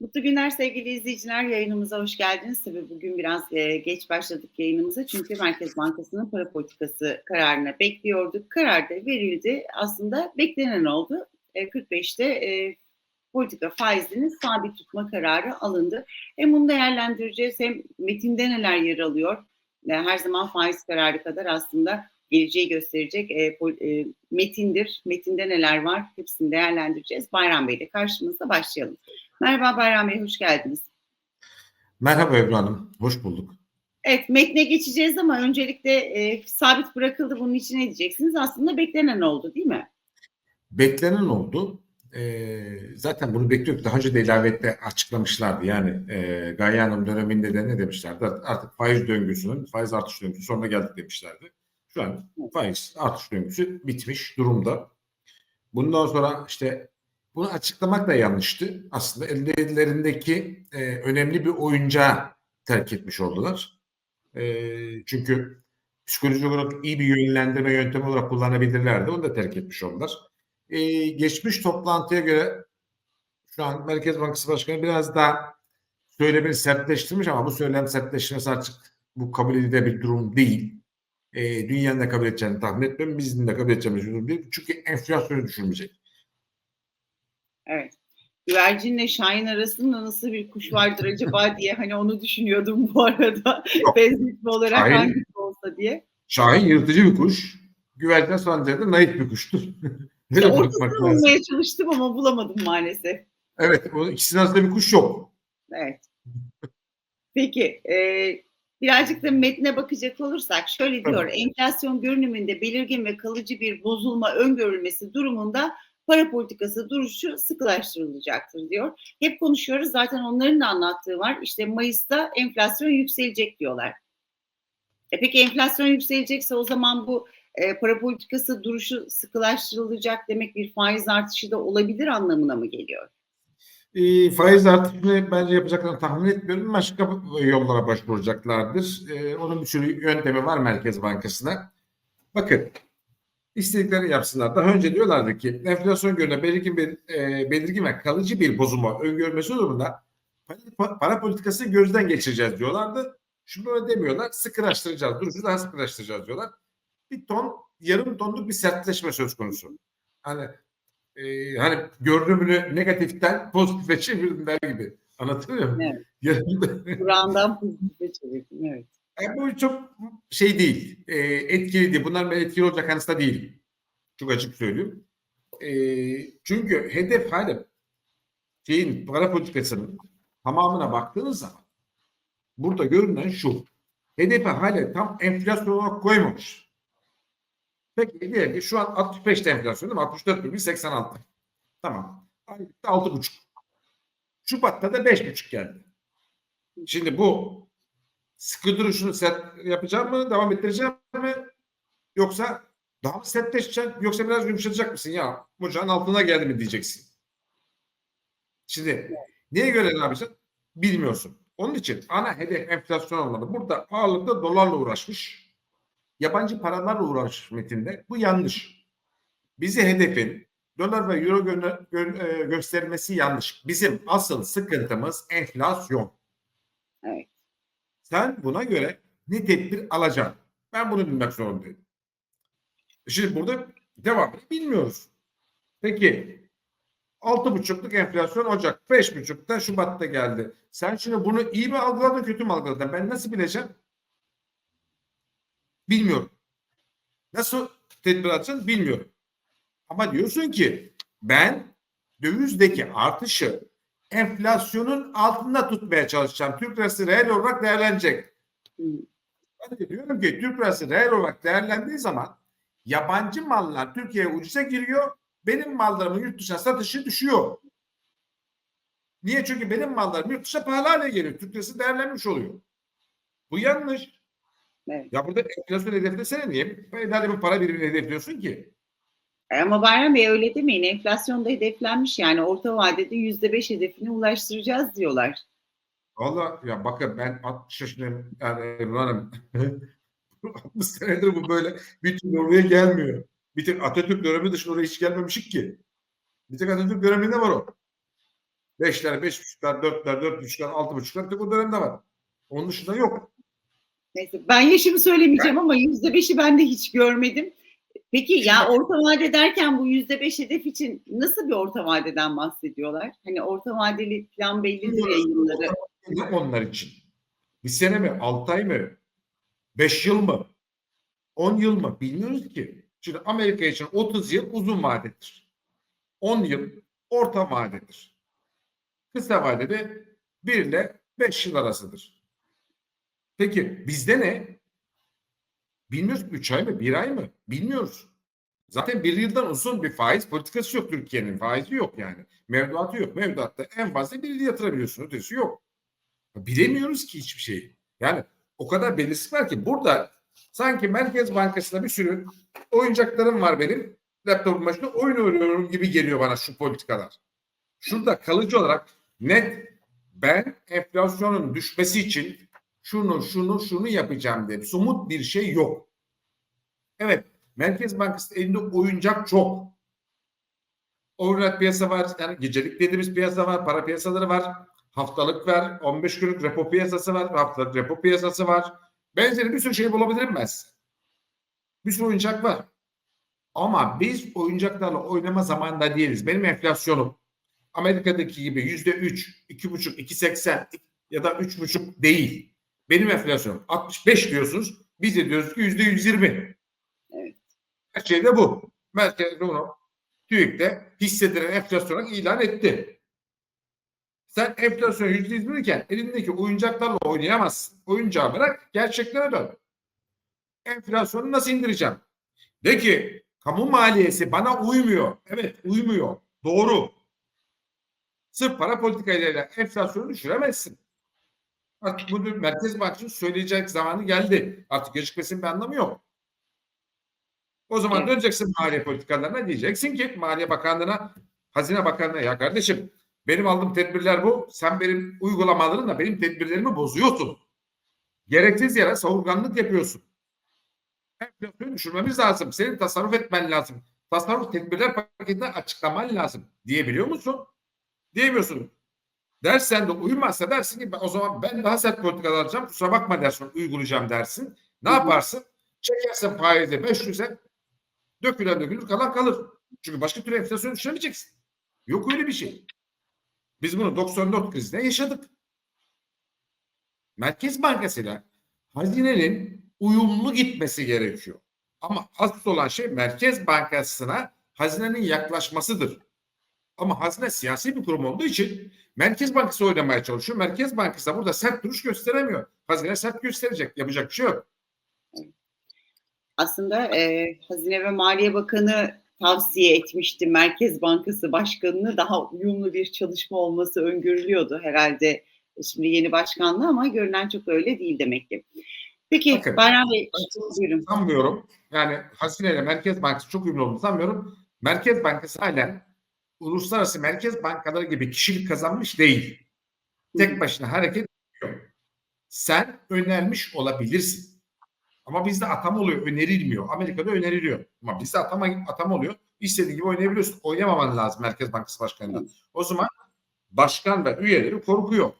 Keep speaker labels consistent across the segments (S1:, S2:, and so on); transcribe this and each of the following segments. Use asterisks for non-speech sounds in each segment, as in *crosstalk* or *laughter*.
S1: Mutlu günler sevgili izleyiciler. Yayınımıza hoş geldiniz. Tabii bugün biraz e, geç başladık yayınımıza çünkü Merkez Bankası'nın para politikası kararını bekliyorduk. Karar da verildi. Aslında beklenen oldu. E, 45'te e, politika faizini sabit tutma kararı alındı. Hem bunu değerlendireceğiz hem metinde neler yer alıyor. E, her zaman faiz kararı kadar aslında geleceği gösterecek e, pol, e, metindir. Metinde neler var hepsini değerlendireceğiz. Bayram Bey de karşımızda başlayalım. Merhaba Bayram Bey, hoş geldiniz.
S2: Merhaba Ebru Hanım, hoş bulduk.
S1: Evet, metne geçeceğiz ama öncelikle e, sabit bırakıldı. Bunun için ne diyeceksiniz? Aslında beklenen oldu değil mi?
S2: Beklenen oldu. Ee, zaten bunu bekliyorduk. Daha önce de ilavette açıklamışlardı. Yani e, Gaye Hanım döneminde de ne demişlerdi? Artık faiz döngüsünün, faiz artış döngüsü sonuna geldik demişlerdi. Şu an faiz artış döngüsü bitmiş durumda. Bundan sonra işte bunu açıklamak da yanlıştı. Aslında ellerindeki e, önemli bir oyuncağı terk etmiş oldular. E, çünkü psikolojik olarak iyi bir yönlendirme yöntemi olarak kullanabilirlerdi. Onu da terk etmiş oldular. E, geçmiş toplantıya göre şu an Merkez Bankası Başkanı biraz daha söylemini sertleştirmiş ama bu söylem sertleştirmesi artık bu kabul edilebilir bir durum değil. E, dünyanın da kabul edeceğini tahmin etmiyorum. Bizim de kabul edeceğimiz bir durum değil. Çünkü enflasyonu düşürmeyecek.
S1: Evet. Güvercinle Şahin arasında nasıl bir kuş vardır acaba *laughs* diye hani onu düşünüyordum bu arada. Benzetme olarak
S2: Şahin,
S1: hangisi olsa diye.
S2: Şahin yırtıcı bir kuş. Güvercin son derece naif bir kuştur.
S1: İşte ortasını bulmaya çalıştım ama bulamadım maalesef.
S2: Evet, o ikisinin arasında bir kuş yok.
S1: Evet. Peki, e, birazcık da metne bakacak olursak şöyle diyor.
S2: Tabii.
S1: Enflasyon görünümünde belirgin ve kalıcı bir bozulma öngörülmesi durumunda para politikası duruşu sıkılaştırılacaktır diyor. Hep konuşuyoruz zaten onların da anlattığı var. İşte Mayıs'ta enflasyon yükselecek diyorlar. E peki enflasyon yükselecekse o zaman bu e, para politikası duruşu sıkılaştırılacak demek bir faiz artışı da olabilir anlamına mı geliyor?
S2: E, faiz artışını bence yapacaklarını tahmin etmiyorum. Başka yollara başvuracaklardır. E, onun bir sürü yöntemi var Merkez Bankası'na. Bakın istediklerini yapsınlar. Daha önce diyorlardı ki enflasyon görüne belirgin bir e, belirgin ve kalıcı bir bozulma öngörmesi durumunda para, para politikası gözden geçireceğiz diyorlardı. Şimdi öyle demiyorlar. Sıkılaştıracağız. Duruşu daha sıkılaştıracağız diyorlar. Bir ton, yarım tonluk bir sertleşme söz konusu. Hani e, hani görünümünü negatiften pozitife çevirdim der gibi. Anlatılıyor mu?
S1: Evet. *laughs* Kur'an'dan pozitife çevirdim. Evet.
S2: Yani bu çok şey değil. E, etkili değil. Bunlar etkili olacak kanısta değil. Çok açık söyleyeyim. E, çünkü hedef hala şeyin para politikasının tamamına baktığınız zaman burada görünen şu. Hedefi hala tam enflasyon olarak koymamış. Peki diyelim ki şu an 65'te enflasyon değil mi? 64,86. Tamam. Aylıkta 6,5. Şubat'ta da 5,5 geldi. Şimdi bu sıkı duruşunu sert yapacağım mı? Devam ettireceğim mi? Yoksa daha mı sertleşeceksin? Yoksa biraz yumuşatacak mısın? Ya ocağın altına geldi mi diyeceksin. Şimdi neye göre ne yapacaksın? Bilmiyorsun. Onun için ana hedef enflasyon olmalı. Burada ağırlıkta dolarla uğraşmış. Yabancı paralarla uğraşmış metinde. Bu yanlış. Bizi hedefin dolar ve euro gö- gö- e, göstermesi yanlış. Bizim asıl sıkıntımız enflasyon.
S1: Evet.
S2: Sen buna göre ne tedbir alacaksın? Ben bunu bilmek zorundayım. Şimdi burada devamını bilmiyoruz. Peki 6,5'luk enflasyon Ocak, 5,5'da Şubat'ta geldi. Sen şimdi bunu iyi mi algıladın, kötü mü algıladın? Ben nasıl bileceğim? Bilmiyorum. Nasıl tedbir alacaksın bilmiyorum. Ama diyorsun ki ben dövizdeki artışı enflasyonun altında tutmaya çalışacağım. Türk lirası reel olarak değerlenecek. Ben de diyorum ki Türk lirası reel olarak değerlendiği zaman yabancı mallar Türkiye'ye ucuza giriyor. Benim mallarımın yurt dışına satışı düşüyor. Niye? Çünkü benim mallarım yurt dışına pahalı hale geliyor. Türk lirası değerlenmiş oluyor. Bu yanlış.
S1: Evet.
S2: Ya burada enflasyon hedeflesene niye? Nerede bir para birimini hedefliyorsun ki?
S1: E, Ama Bayram Bey öyle demeyin. Enflasyon da hedeflenmiş yani orta vadede yüzde beş hedefine ulaştıracağız diyorlar.
S2: Valla ya bakın ben 60 yaşındayım yani Ebru Hanım. 60 senedir bu böyle bir türlü oraya gelmiyor. Bir tek Atatürk dönemi dışında oraya hiç gelmemişik ki. Bir tek Atatürk döneminde var o. Beşler, beş buçuklar, dörtler, dört buçuklar, altı buçuklar tek o dönemde var. Onun dışında yok.
S1: Neyse ben yaşımı söylemeyeceğim ama yüzde beşi ben de hiç görmedim. Peki ya orta vade derken bu yüzde beş hedef için nasıl bir orta vadeden bahsediyorlar? Hani orta vadeli plan bellidir ya yılları.
S2: Ne onlar için? Bir sene mi? Altı ay mı? Beş yıl mı? On yıl mı? Bilmiyoruz ki. Şimdi Amerika için 30 yıl uzun vadedir. 10 yıl orta vadedir. Kısa vadede 1 ile 5 yıl arasıdır. Peki bizde ne? Bilmiyoruz. 3 ay mı? 1 ay mı? Bilmiyoruz. Zaten bir yıldan uzun bir faiz politikası yok Türkiye'nin. Faizi yok yani. Mevduatı yok. Mevduatta en fazla bir yıl yatırabiliyorsun. Ötesi yok. Bilemiyoruz ki hiçbir şeyi. Yani o kadar belirsiz var ki burada sanki Merkez Bankası'nda bir sürü oyuncaklarım var benim. Laptopun başında oyun oynuyorum gibi geliyor bana şu politikalar. Şurada kalıcı olarak net ben enflasyonun düşmesi için şunu şunu şunu yapacağım diye somut bir şey yok. Evet Merkez Bankası elinde oyuncak çok. Overnight piyasa var. Yani gecelik dediğimiz piyasa var. Para piyasaları var. Haftalık var. 15 günlük repo piyasası var. Haftalık repo piyasası var. Benzeri bir sürü şey bulabilirim ben size. Bir sürü oyuncak var. Ama biz oyuncaklarla oynama zamanında değiliz. Benim enflasyonum Amerika'daki gibi yüzde üç, iki buçuk, iki seksen ya da üç buçuk değil. Benim enflasyonum 65 diyorsunuz. Biz de diyoruz ki yüzde yüz yirmi.
S1: Evet.
S2: Her şey de bu. Merkez bunu TÜİK'te hissedilen enflasyon olarak ilan etti. Sen enflasyon yüzde yüz iken elindeki oyuncaklarla oynayamazsın. Oyuncağı bırak gerçeklere dön. Enflasyonu nasıl indireceğim? De ki kamu maliyesi bana uymuyor. Evet uymuyor. Doğru. Sırf para politikayla enflasyonu düşüremezsin. Artık bunu Merkez Bankası'nın söyleyecek zamanı geldi. Artık gecikmesinin bir anlamı yok. O zaman
S1: Evet.
S2: döneceksin maliye politikalarına diyeceksin ki Maliye Bakanlığı'na, Hazine Bakanlığı'na ya kardeşim benim aldığım tedbirler bu. Sen benim uygulamalarınla benim tedbirlerimi bozuyorsun. Gereksiz yere savurganlık yapıyorsun. Enflasyonu düşürmemiz lazım. Senin tasarruf etmen lazım. Tasarruf tedbirler paketini açıklaman lazım. Diyebiliyor musun? Diyemiyorsun. Dersen de uymazsa dersin ki "Ben- o zaman ben daha sert politikalar alacağım. Kusura bakma dersin uygulayacağım dersin. Ne yaparsın? Çekersin faizi 500'e dökülen dökülür kalan kalır. Çünkü başka türlü enflasyon düşüremeyeceksin. Yok öyle bir şey. Biz bunu 94 krizde yaşadık. Merkez Bankası'yla hazinenin uyumlu gitmesi gerekiyor. Ama asıl olan şey Merkez Bankası'na hazinenin yaklaşmasıdır. Ama hazine siyasi bir kurum olduğu için Merkez Bankası oynamaya çalışıyor. Merkez Bankası da burada sert duruş gösteremiyor. Hazine sert gösterecek. Yapacak bir şey yok.
S1: Aslında e, Hazine ve Maliye Bakanı tavsiye etmişti Merkez Bankası Başkanı'nı daha uyumlu bir çalışma olması öngörülüyordu herhalde şimdi yeni başkanlığı ama görünen çok öyle değil demek ki. Peki
S2: Bakın,
S1: Bayram Bey buyurun.
S2: sanmıyorum. Yani Hazine ile Merkez Bankası çok uyumlu olduğunu sanmıyorum. Merkez Bankası halen uluslararası merkez bankaları gibi kişilik kazanmış değil. Tek başına hareket ediyor. Sen önermiş olabilirsin. Ama bizde atama oluyor, önerilmiyor. Amerika'da öneriliyor. Ama bizde atama, atama oluyor. İstediğin gibi oynayabiliyorsun. Oynamaman lazım Merkez Bankası Başkanı'ndan. O zaman başkan ve üyeleri korkuyor.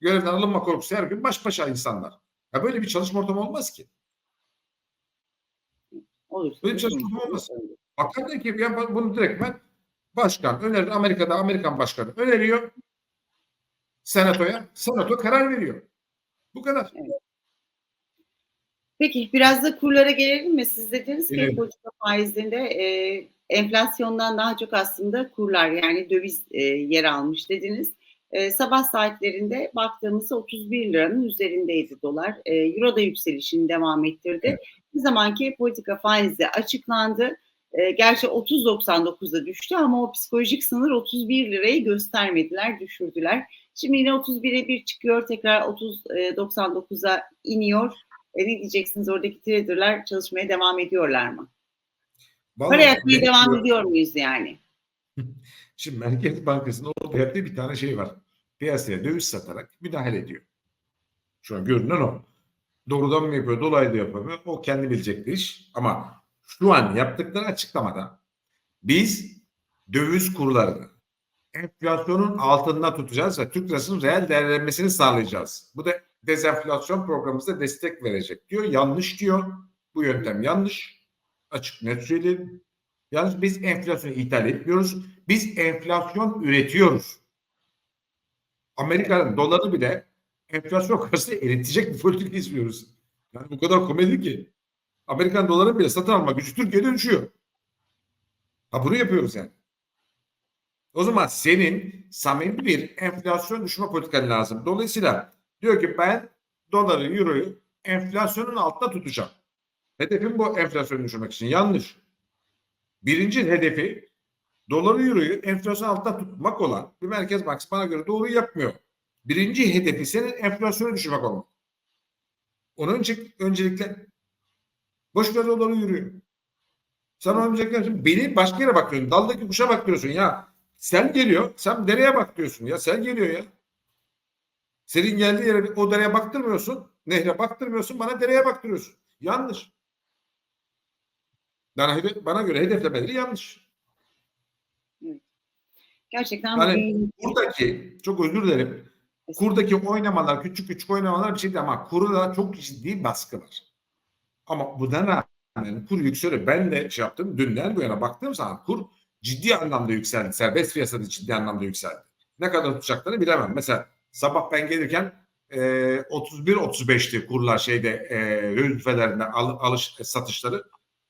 S2: Görevden alınma korkusu her gün baş başa insanlar. Ya böyle bir çalışma ortamı olmaz ki.
S1: Olur.
S2: Böyle bir çalışma ortamı olmaz. Bakan da ki ya bunu direkt ben başkan önerir. Amerika'da Amerikan başkanı öneriyor. Senatoya. Senato karar veriyor. Bu kadar.
S1: Peki biraz da kurlara gelelim mi? Siz dediniz ki
S2: Gelelim.
S1: politika faizinde e, enflasyondan daha çok aslında kurlar yani döviz e, yer almış dediniz. E, sabah saatlerinde baktığımızda 31 liranın üzerindeydi dolar. E, Euro da yükselişini devam ettirdi.
S2: Evet.
S1: Bir zamanki politika faizi açıklandı. E, gerçi 30.99'a düştü ama o psikolojik sınır 31 lirayı göstermediler, düşürdüler. Şimdi yine 31'e bir çıkıyor, tekrar 30.99'a iniyor. E, ne diyeceksiniz oradaki traderlar çalışmaya devam ediyorlar mı?
S2: Vallahi
S1: Para yakmaya
S2: benim-
S1: devam ediyor muyuz yani? *laughs*
S2: Şimdi Merkez Bankası'nın orada yaptığı bir tane şey var. Piyasaya döviz satarak müdahale ediyor. Şu an görünen o. Doğrudan mı yapıyor, dolaylı yapıyor? O kendi bilecek bir iş. Ama şu an yaptıkları açıklamada biz döviz kurlarını enflasyonun altında tutacağız ve Türk lirasının reel değerlenmesini sağlayacağız. Bu da dezenflasyon programımıza destek verecek diyor. Yanlış diyor. Bu yöntem yanlış. Açık net söyleyelim. Yalnız biz enflasyonu ithal etmiyoruz. Biz enflasyon üretiyoruz. Amerika'nın doları bile enflasyon karşısında eritecek bir politika izliyoruz. Yani bu kadar komedi ki. Amerikan doları bile satın alma gücü Türkiye'de düşüyor. Ha bunu yapıyoruz yani. O zaman senin samimi bir enflasyon düşme politikan lazım. Dolayısıyla diyor ki ben doları, euroyu enflasyonun altında tutacağım. Hedefim bu enflasyonu düşürmek için. Yanlış. Birinci hedefi doları, euroyu enflasyon altında tutmak olan bir merkez bankası bana göre doğru yapmıyor. Birinci hedefi senin enflasyonu düşürmek olmak. Onun için öncelikle boş ver doları, euroyu. Sen öncelikle beni başka yere bakıyorsun. Daldaki kuşa bakıyorsun ya. Sel geliyor. Sen nereye bak diyorsun ya. Sel geliyor ya. Senin geldiği yere o dereye baktırmıyorsun. Nehre baktırmıyorsun. Bana dereye baktırıyorsun. Yanlış. Bana, bana göre hedeflemeleri yanlış.
S1: Gerçekten
S2: Yani Buradaki çok özür dilerim. Kurdaki oynamalar, küçük küçük oynamalar bir şey değil ama kurda çok ciddi baskı var. Ama buna rağmen kur yükseliyor. Ben de şey yaptım. Dünden bu yana baktığım zaman kur ciddi anlamda yükseldi. Serbest piyasada ciddi anlamda yükseldi. Ne kadar tutacaklarını bilemem. Mesela sabah ben gelirken e, 31-35'ti kurlar şeyde e, rüzfelerinde al, alış satışları.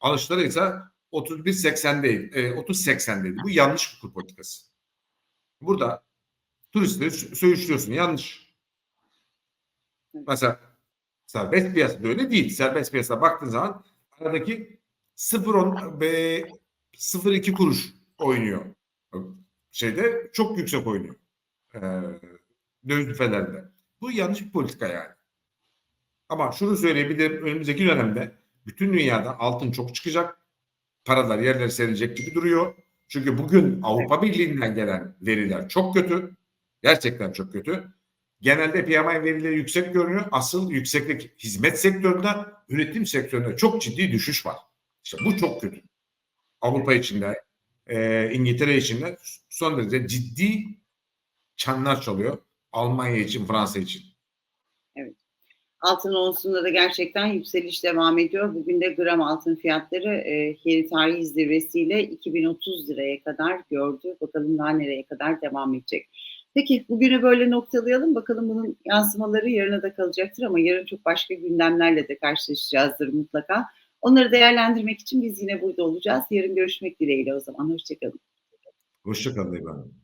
S2: Alışları ise 31-80'deydi. E, 30-80'deydi. Bu yanlış bir kur politikası. Burada turistleri sö- söğüşlüyorsun. Yanlış. Mesela serbest piyasada öyle değil. Serbest piyasada baktığın zaman aradaki 0.10 ve 0.2 kuruş oynuyor. Şeyde çok yüksek oynuyor. Ee, döviz büfelerinde. Bu yanlış bir politika yani. Ama şunu söyleyebilirim. Önümüzdeki dönemde bütün dünyada altın çok çıkacak. Paralar yerlere serilecek gibi duruyor. Çünkü bugün Avrupa Birliği'nden gelen veriler çok kötü. Gerçekten çok kötü. Genelde PMI verileri yüksek görünüyor. Asıl yükseklik hizmet sektöründe, üretim sektöründe çok ciddi düşüş var. İşte bu çok kötü. Avrupa içinde, e, İngiltere içinde son derece ciddi çanlar çalıyor. Almanya için, Fransa için.
S1: altın onsunda da gerçekten yükseliş devam ediyor. Bugün de gram altın fiyatları e, yeni tarihi zirvesiyle 2030 liraya kadar gördü. Bakalım daha nereye kadar devam edecek. Peki bugünü böyle noktalayalım. Bakalım bunun yansımaları yarına da kalacaktır ama yarın çok başka gündemlerle de karşılaşacağızdır mutlaka. Onları değerlendirmek için biz yine burada olacağız. Yarın görüşmek dileğiyle o zaman. Hoşçakalın.
S2: Hoşçakalın İbrahim.